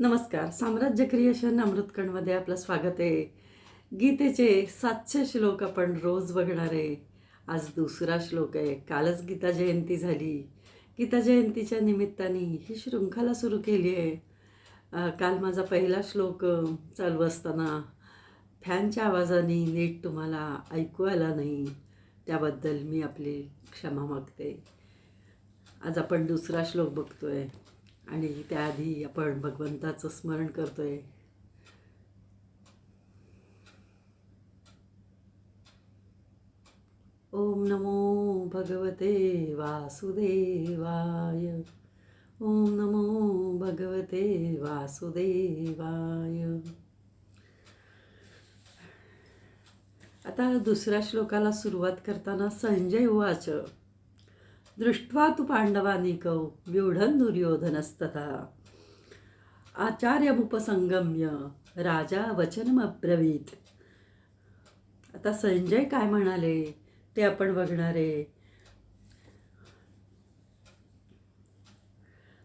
नमस्कार. साम्राज्य क्रिएशन अमृतकणमध्ये आपलं स्वागत आहे. गीतेचे सातशे श्लोक आपण रोज बघणार आहे. आज दुसरा श्लोक आहे. कालच गीता जयंती झाली. गीता जयंतीच्या निमित्ताने ही शृंखला सुरू केली आहे. काल माझा पहिला श्लोक चालू असताना फॅनच्या आवाजाने नीट तुम्हाला ऐकू आला नाही. त्याबद्दल मी आपली क्षमा मागते. आज आपण दुसरा श्लोक बघतोय. आणि त्याआधी आपण भगवंताचं स्मरण करतोय. ओम नमो भगवते वासुदेवाय. ओम नमो भगवते वासुदेवाय. आता दुसऱ्या श्लोकाला सुरुवात करताना संजय उवाच दृष्ट्वा तु पांडवानिकौ व्यूढन् दुर्योधनस्तथा। आचार्यमुपसंगम्य राजा वचनमब्रवीत। आता संजय काय म्हणाले ते आपण बघणारे।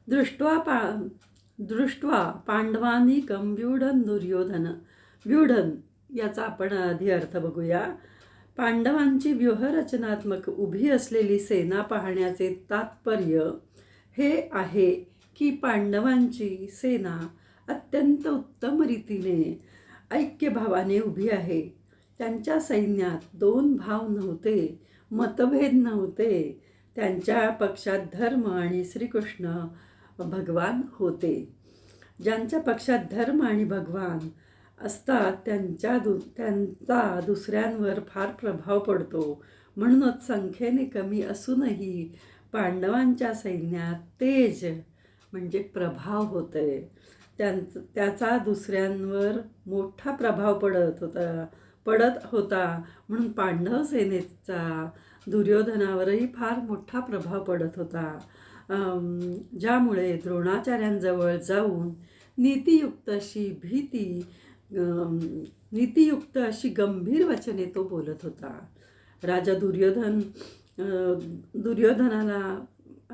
दृष्ट्वा पा दृष्ट्वा पांडवानी कम व्यूढन दुर्योधन। व्यूढन याचा आपण आधी अर्थ बघूया। पांडवांची व्यूहरचनात्मक उभी असलेली सेना पाहण्याचे तात्पर्य हे आहे की पांडवांची सेना अत्यंत उत्तम रीतीने ऐक्यभावाने उभी आहे. त्यांच्या सैन्यात दोन भाव नव्हते मतभेद नव्हते. त्यांच्या पक्षात धर्म आणि श्रीकृष्ण भगवान होते. ज्यांच्या पक्षात धर्म आणि भगवान असतात त्यांच्या दु त्यांचा दुसऱ्यांवर फार प्रभाव पडतो. म्हणूनच संख्येने कमी असूनही पांडवांच्या सैन्यात तेज म्हणजे प्रभाव होते त्यांच त्याचा दुसऱ्यांवर मोठा प्रभाव पडत होता पडत होता. म्हणून पांडव सेनेचा दुर्योधनावरही फार मोठा प्रभाव पडत होता. ज्यामुळे द्रोणाचार्यांजवळ जाऊन नीतियुक्त अशी भीती नीतियुक्त अशी गंभीर वचने तो बोलत होता. राजा दुर्योधन दुर्योधनाला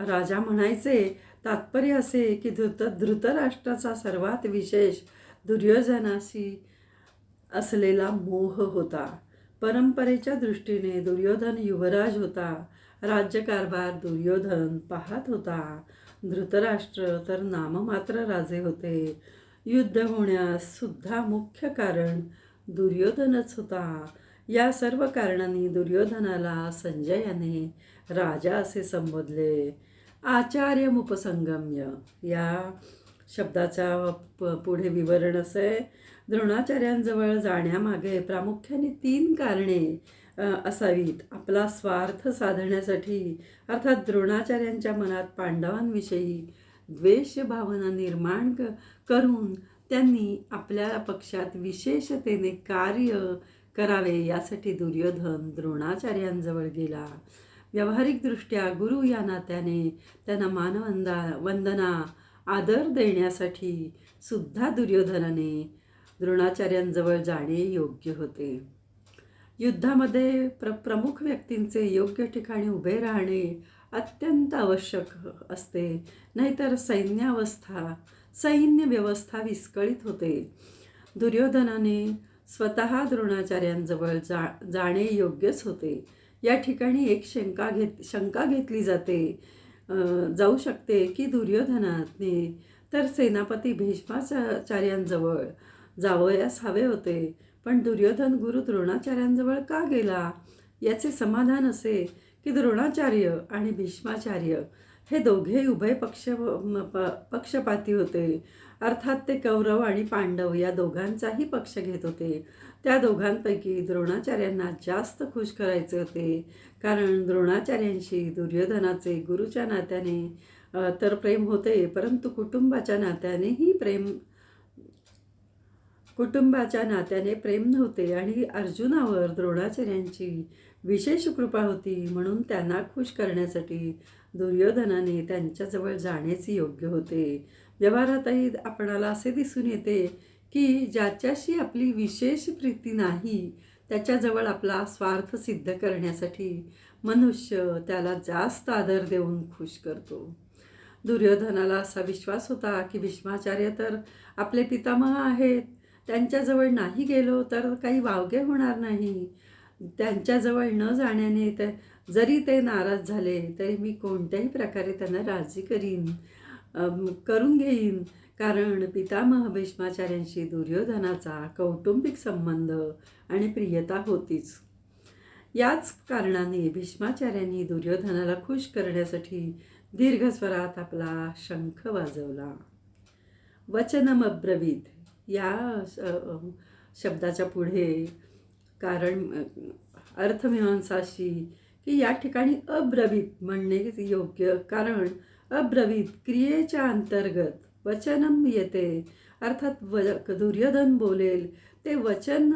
राजा म्हणायचे तात्पर्य असे की धृत धृतराष्ट्राचा सर्वात विशेष दुर्योधनाशी असलेला मोह होता. परंपरेच्या दृष्टीने दुर्योधन युवराज होता. राज्यकारभार दुर्योधन पाहत होता. धृतराष्ट्र तर नाममात्र राजे होते. युद्ध होण्यास सुद्धा मुख्य कारण दुर्योधनच होता. या सर्व कारणांनी दुर्योधनाला संजयाने राजा असे संबोधले. आचार्यमुपसंगम्य या शब्दाच्या प पुढे विवरण असे. द्रोणाचार्यांजवळ जाण्यामागे प्रामुख्याने तीन कारणे असावीत. आपला स्वार्थ साधण्यासाठी अर्थात द्रोणाचार्यांच्या मनात पांडवांविषयी द्वेषभावना निर्माण क करून त्यांनी आपल्या पक्षात विशेषतेने कार्य करावे यासाठी दुर्योधन द्रोणाचार्यांजवळ गेला. व्यावहारिकदृष्ट्या गुरु या नात्याने त्यांना मानवंदा वंदना आदर देण्यासाठी सुद्धा दुर्योधनाने द्रोणाचार्यांजवळ जाणे योग्य होते. युद्धामध्ये प्र प्रमुख व्यक्तींचे योग्य ठिकाणी उभे राहणे अत्यंत आवश्यक असते. नाहीतर सैन्यावस्था सैन्य व्यवस्था विस्कळीत होते. दुर्योधनाने स्वतः द्रोणाचार्यांजवळ जा जाणे योग्यच होते. या ठिकाणी एक शंका घेत शंका घेतली जाते. जाऊ शकते की दुर्योधनाने तर सेनापती भीष्माचार्यांजवळ जावयास हवे होते. पण दुर्योधन गुरु द्रोणाचार्यांजवळ का गेला? याचे समाधान असे की द्रोणाचार्य आणि भीष्माचार्य हे दोघे उभय पक्ष म- प- पक्षपाती होते. अर्थात ते कौरव आणि पांडव या दोघांचाही पक्ष घेत होते. त्या दोघांपैकी द्रोणाचार्यांना जास्त खुश करायचे होते. कारण द्रोणाचार्यांशी दुर्योधनाचे गुरुच्या नात्याने तर प्रेम होते परंतु कुटुंबाच्या नात्यानेही प्रेम कुटुंबाच्या नात्याने प्रेम नव्हते आणि अर्जुनावर द्रोणाचार्यांची विशेष कृपा होती म्हणून त्यांना खुश करण्यासाठी दुर्योधनाने त्यांच्याजवळ जाणेच योग्य होते. व्यवहारातही आपणाला असे दिसून येते की ज्याच्याशी आपली विशेष प्रीती नाही त्याच्याजवळ आपला स्वार्थ सिद्ध करण्यासाठी मनुष्य त्याला जास्त आदर देऊन खुश करतो. दुर्योधनाला असा विश्वास होता की भीष्माचार्य तर आपले पितामह आहेत. त्यांच्याजवळ नाही गेलो तर काही वावगे होणार नाही. त्यांच्याजवळ न जाण्याने तर जरी ते नाराज झाले तरी मी कोणत्याही प्रकारे त्यांना राजी करीन करून घेईन. कारण पितामह भीष्माचार्यांशी दुर्योधनाचा कौटुंबिक संबंध आणि प्रियता होतीच. याच कारणाने भीष्माचार्यांनी दुर्योधनाला खुश करण्यासाठी दीर्घ स्वरात आपला शंख वाजवला. वचनमब्रवीत. या श- शब्दाच्या पुढे. कारण अर्थमीमांसाशी की या ठिकाणी अब्रवीत म्हणणे योग्य? कारण अब्रवीत क्रियेच्या अंतर्गत वचनम येते. अर्थात व दुर्योधन बोलेल ते वचन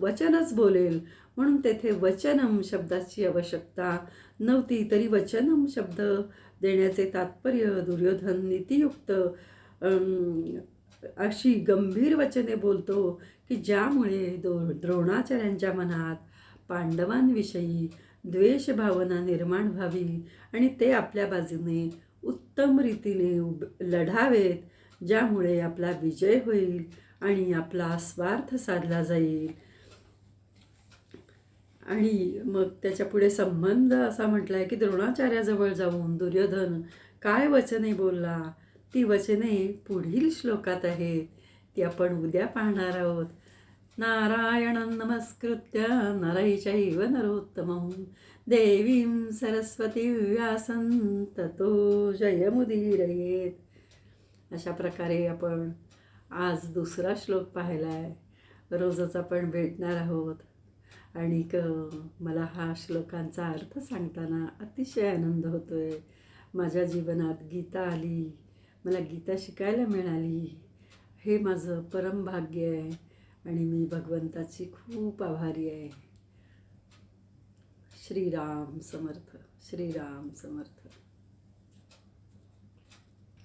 वचनच बोलेल. म्हणून तेथे वचनम शब्दाची आवश्यकता नव्हती. तरी वचनम शब्द देण्याचे तात्पर्य दुर्योधन नीतियुक्त अशी गंभीर वचने बोलतो की ज्यामुळे दो द्रोणाचार्यांच्या मनात पांडवांविषयी द्वेषभावना निर्माण व्हावी आणि ते आपल्या बाजूने उत्तम रीतीने उब लढावेत ज्यामुळे आपला विजय होईल आणि आपला स्वार्थ साधला जाईल. आणि मग त्याच्या पुढे संबंध असा म्हटला आहे की द्रोणाचार्याजवळ जाऊन दुर्योधन काय वचने बोलला? ती वचने पुढील श्लोकात आहेत. ती आपण उद्या पाहणार आहोत. नारायण नमस्कृत्य नरैचैव नरोत्तमं देवीं सरस्वती व्यासन ततो जयमुदीरयेत. अशा प्रकारे आपण आज दुसरा श्लोक पाहिला आहे रोजच आपण भेटणार आहोत. आणि क मला हा श्लोकांचा अर्थ सांगताना अतिशय आनंद होतो आहे माझ्या जीवनात गीता आली. मला गीता शिकायला मिळाली. हे माझं परम भाग्य आहे आणि मी भगवंताची खूप आभारी आहे. श्रीराम समर्थ श्रीराम समर्थ.